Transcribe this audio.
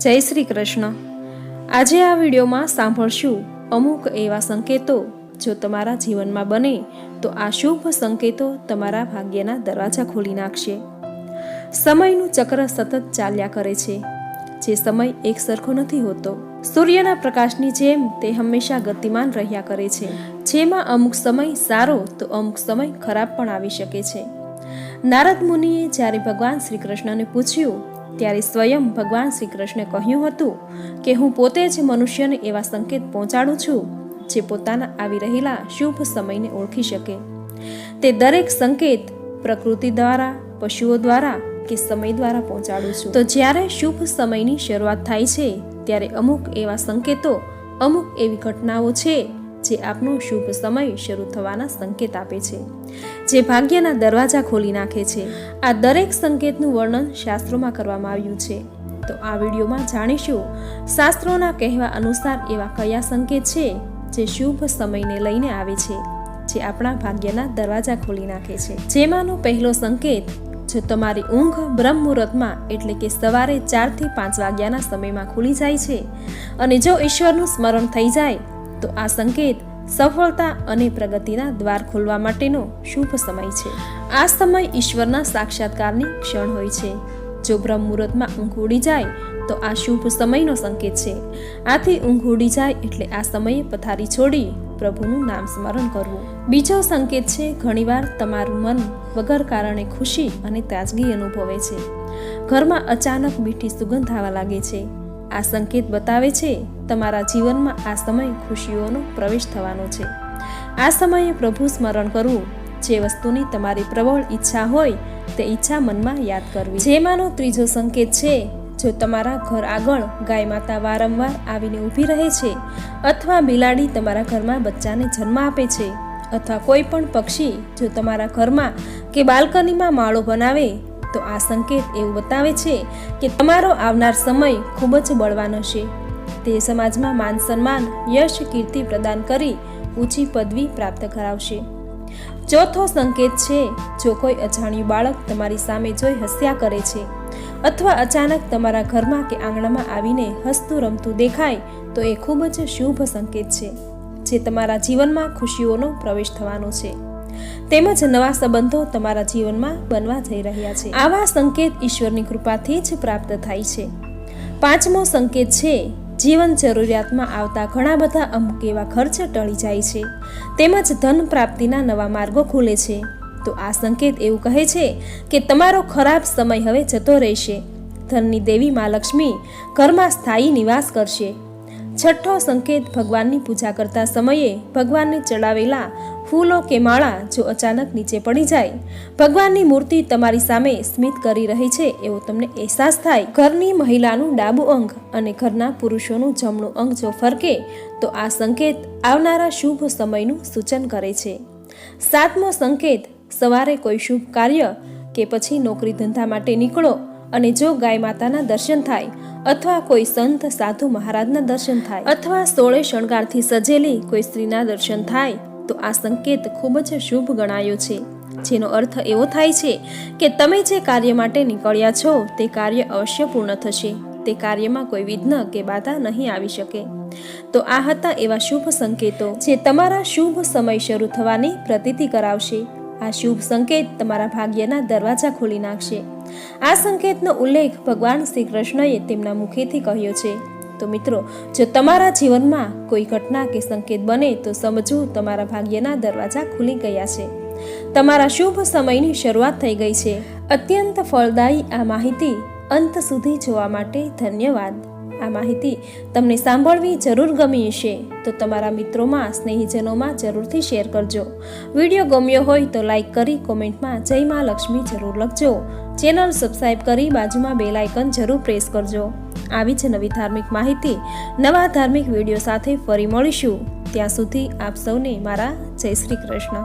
જય શ્રી કૃષ્ણ. આજે આ વિડીયોમાં સાંભળશું અમુક એવા સંકેતો જો તમારા જીવનમાં બને તો આ શુભ સંકેતો તમારા ભાગ્યના દરવાજા ખોલી નાખશે. સમયનું ચક્ર સતત ચાલ્યા કરે છે. જે સમય એક સરખો નથી હોતો. સૂર્યના પ્રકાશની જેમ તે હંમેશા ગતિમાન રહ્યા કરે છે. જેમાં અમુક સમય સારો તો અમુક સમય ખરાબ પણ આવી શકે છે. નારદ મુનિએ જ્યારે ભગવાન શ્રી કૃષ્ણને પૂછ્યું ત્યારે સ્વયં ભગવાન શ્રી કૃષ્ણે કહ્યું હતું કે હું પોતે જ મનુષ્યને એવા સંકેત પહોંચાડું છું, જે પોતાના આવી રહેલા શુભ સમયને ઓળખી શકે. તે દરેક સંકેત પ્રકૃતિ દ્વારા, પશુઓ દ્વારા કે સમય દ્વારા પહોંચાડું છું. તો જ્યારે શુભ સમયની શરૂઆત થાય છે, ત્યારે અમુક એવા સંકેતો, અમુક એવી ઘટનાઓ છે જે આપનો શુભ સમય શરૂ થવાના સંકેત આપે છે. જે ભાગ્યના દરવાજા ખોલી નાખે છે. આ દરેક સંકેતનું વર્ણન શાસ્ત્રોમાં કરવામાં આવ્યું છે. તો આ વિડીયોમાં જાણીશું શાસ્ત્રોના કહેવા અનુસાર એવા કયા સંકેત છે જે શુભ સમયને લઈને આવે છે, જે આપણા ભાગ્યના દરવાજા ખોલી નાખે છે. જેમાંનો પહેલો સંકેત, જો તમારી ઊંઘ બ્રહ્મ મુહૂર્તમાં એટલે કે સવારે ચારથી પાંચ વાગ્યાના સમયમાં ખુલી જાય છે અને જો ઈશ્વરનું સ્મરણ થઈ જાય તો આ સંકેત સફળતા અને પ્રગતિના દ્વાર ખોલવા માટેનો શુભ સમય છે. આ સમય ઈશ્વરના સાક્ષાત્કારની ક્ષણ હોય છે. જો બ્રહ્મ મુહૂર્તમાં ઊંઘ ઉડી જાય, તો આ શુભ સમયનો સંકેત છે. આથી ઊંઘ ઉડી જાય એટલે આ સમયે પથારી છોડી પ્રભુનું નામ સ્મરણ કરવું. બીજો સંકેત છે, ઘણીવાર તમારું મન વગર કારણે ખુશી અને તાજગી અનુભવે છે. ઘરમાં અચાનક મીઠી સુગંધ આવવા લાગે છે. આ સંકેત બતાવે છે, તમારા જીવનમાં આ સમય ખુશીઓનો પ્રવેશ થવાનો છે. આ સમયે પ્રભુ સ્મરણ કરવું, જે વસ્તુની તમારી પ્રબળ ઈચ્છા હોય, તે ઈચ્છા મનમાં યાદ કરવી. જેમાંનો ત્રીજો સંકેત છે, જો તમારા ઘર આગળ ગાય માતા વારંવાર આવીને ઊભી રહે છે, અથવા બિલાડી તમારા ઘરમાં બચ્ચાને જન્મ આપે છે, અથવા કોઈ પણ પક્ષી જો તમારા ઘરમાં કે બાલ્કનીમાં માળો બનાવે તો આ સંકેત એવું બતાવે છે કે તમારો આવનાર સમય ખૂબ જ બળવાન હશે તે સમાજમાં માન સન્માન, યશ, કીર્તિ પ્રદાન કરી ઊંચી પદવી પ્રાપ્ત કરાવશે. ચોથો સંકેત છે, જો કોઈ અજાણ્યું બાળક તમારી સામે જોઈ હસ્યા કરે છે અથવા અચાનક તમારા ઘરમાં કે આંગણામાં આવીને હસતું રમતું દેખાય, તો એ ખૂબ જ શુભ સંકેત છે, જે તમારા જીવનમાં ખુશીઓનો પ્રવેશ થવાનો છે. તેમજ નવા સંબંધો તમારા જીવનમાં બનવા જઈ રહ્યા છે. આવા સંકેત ઈશ્વરની કૃપાથી જ પ્રાપ્ત થાય છે. પાંચમો સંકેત છે, જીવન જરૂરિયાતમાં આવતા ઘણા બધા અમુક એવા ખર્ચ ટળી જાય છે. તેમજ ધન પ્રાપ્તિના નવા માર્ગો ખુલે છે. તો આ સંકેત એવું કહે છે કે તમારો ખરાબ સમય હવે જતો રહેશે. ધનની દેવી મા લક્ષ્મી ઘરમાં સ્થાયી નિવાસ કરશે. છઠ્ઠો સંકેત ભગવાનની પૂજા કરતા સમયે ભગવાનને ચડાવેલા ફૂલો કે માળા જો અચાનક નીચે પડી જાય, ભગવાનની મૂર્તિ તમારી સામે સ્મિત કરી રહી છે એવો તમને અહેસાસ થાય. ઘરની મહિલાનું ડાબું અંગ અને ઘરના પુરુષોનું જમણું અંગ જો ફરકે, તો આ સંકેત આવનારા શુભ સમયનું સૂચન કરે છે. સાતમો સંકેત, સવારે કોઈ શુભ કાર્ય કે પછી નોકરી ધંધા માટે નીકળો અને જો ગાય માતાના દર્શન થાય અથવા કોઈ સંત સાધુ મહારાજના દર્શન થાય અથવા સોળે શણગારથી સજેલી કોઈ સ્ત્રીના દર્શન થાય, તો આ સંકેત ખૂબ જ શુભ ગણાયો છે. જેનો અર્થ એવો થાય છે કે તમે જે કાર્ય માટે નીકળ્યા છો, તે કાર્ય અવશ્ય પૂર્ણ થશે. તે કાર્યમાં કોઈ વિઘ્ન કે બાધા નહીં આવી શકે. તો આ હતા એવા શુભ સંકેતો જે તમારા શુભ સમય શરૂ થવાની પ્રતીતિ કરાવશે. આ શુભ સંકેત તમારા ભાગ્યના દરવાજા ખોલી નાખશે. આ સંકેતનો ઉલ્લેખ ભગવાન શ્રી કૃષ્ણએ તેમના મુખેથી કહ્યો છે. તો મિત્રો, જો તમારા જીવનમાં કોઈ ઘટના કે સંકેત બને, તો સમજવું તમારા ભાગ્યના દરવાજા ખુલી ગયા છે. તમારા શુભ સમયની શરૂઆત થઈ ગઈ છે. અત્યંત ફળદાયી આ માહિતી અંત સુધી જોવા માટે ધન્યવાદ. આ માહિતી તમને સાંભળવી જરૂર ગમી હશે, તો તમારા મિત્રોમાં, સ્નેહીજનોમાં જરૂરથી શેર કરજો. વીડિયો ગમ્યો હોય તો લાઇક કરી કોમેન્ટમાં જય મા લક્ષ્મી જરૂર લખજો. ચેનલ સબસ્ક્રાઈબ કરી બાજુમાં બેલ આઇકન જરૂર પ્રેસ કરજો. આવી જ નવી ધાર્મિક માહિતી, નવા ધાર્મિક વીડિયો સાથે ફરી મળીશું. ત્યાં સુધી આપ સૌને મારા જય શ્રી કૃષ્ણ.